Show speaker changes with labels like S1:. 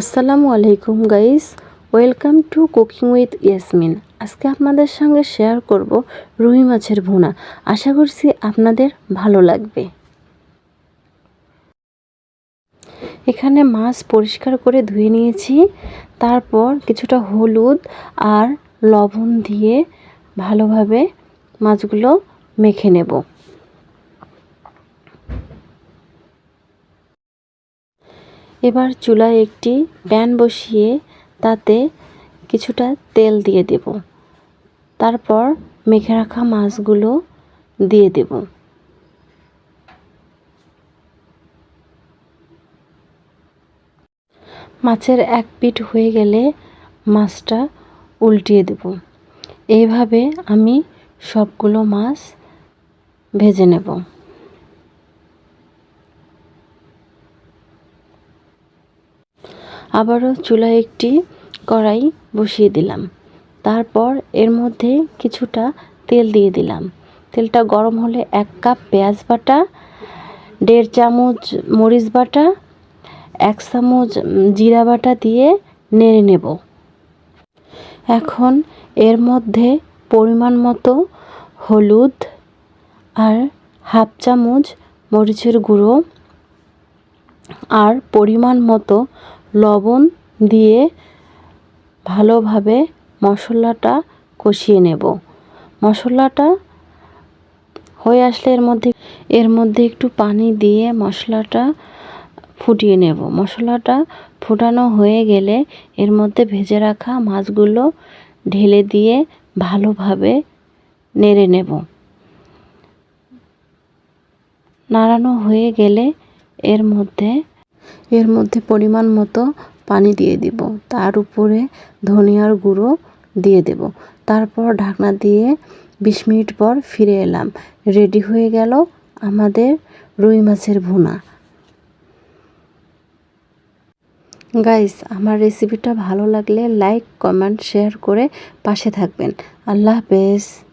S1: আসসালামু আলাইকুম guys welcome to cooking with Yasmin আজকে আপনাদের সঙ্গে শেয়ার করব রুই মাছের ভুনা। আশা করছি আপনাদের ভালো লাগবে। এখানে মাছ পরিষ্কার করে ধুয়ে নিয়েছি। তারপর কিছুটা হলুদ আর লবণ দিয়ে ভালোভাবে মাছগুলো মেখে নেব। এবার চুলায় একটি প্যান বসিয়ে তাতে কিছুটা তেল দিয়ে দেব। তারপর মেখে রাখা মাছগুলো দিয়ে দেব। মাছের এক পিঠ হয়ে গেলে মাছটা উল্টিয়ে দেব। এইভাবে আমি সবগুলো মাছ ভেজে নেব। আবারও চুলায় একটি কড়াই বসিয়ে দিলাম। তারপর এর মধ্যে কিছুটা তেল দিয়ে দিলাম। তেলটা গরম হলে এক কাপ পেঁয়াজ বাটা, দেড় চামচ মরিচ বাটা, এক চামচ জিরা বাটা দিয়ে নেড়ে নেব। এখন এর মধ্যে পরিমাণ মতো হলুদ আর হাফ চামচ মরিচের গুঁড়ো আর পরিমাণ মতো লবণ দিয়ে ভালোভাবে মশলাটা কষিয়ে নেব। মশলাটা হয়ে আসলে এর মধ্যে এর মধ্যে একটু পানি দিয়ে মশলাটা ফুটিয়ে নেব। মশলাটা ফুটানো হয়ে গেলে এর মধ্যে ভেজে রাখা মাছগুলো ঢেলে দিয়ে ভালোভাবে নেড়ে নেব। নাড়ানো হয়ে গেলে এর মধ্যে এর মধ্যে পরিমাণ মতো পানি দিয়ে দিব। তার উপরে ধনিয়ার গুঁড়ো দিয়ে দেব। তারপর ঢাকনা দিয়ে বিশ মিনিট পর ফিরে এলাম। রেডি হয়ে গেল আমাদের রুই মাছের ভুনা। গাইস, আমার রেসিপিটা ভালো লাগলে লাইক, কমেন্ট, শেয়ার করে পাশে থাকবেন। আল্লাহ হাফেজ।